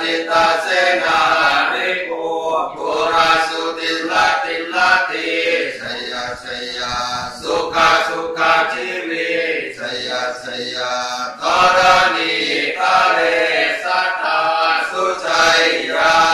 ติตาเสนาริภูปุราสุติลติลติสยาสยาสุขาสุขาชีวิสยาสยาตรณีทาเลสัตตาสุชัยยา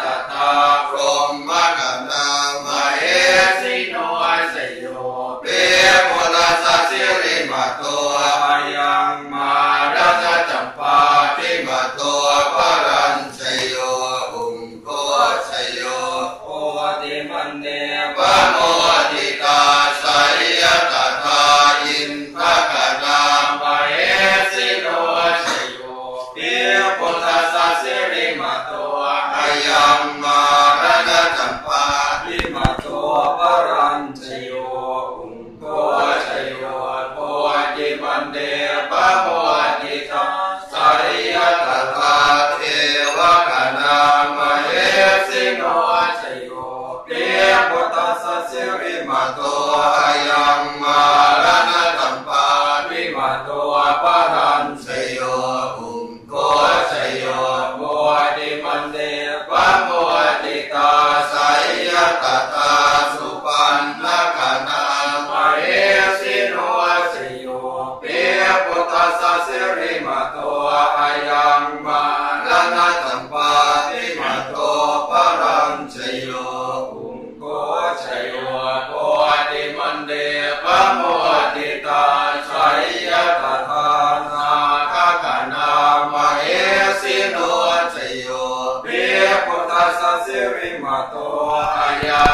Tathagata Bhagavan. สัสสิริมาโตอายา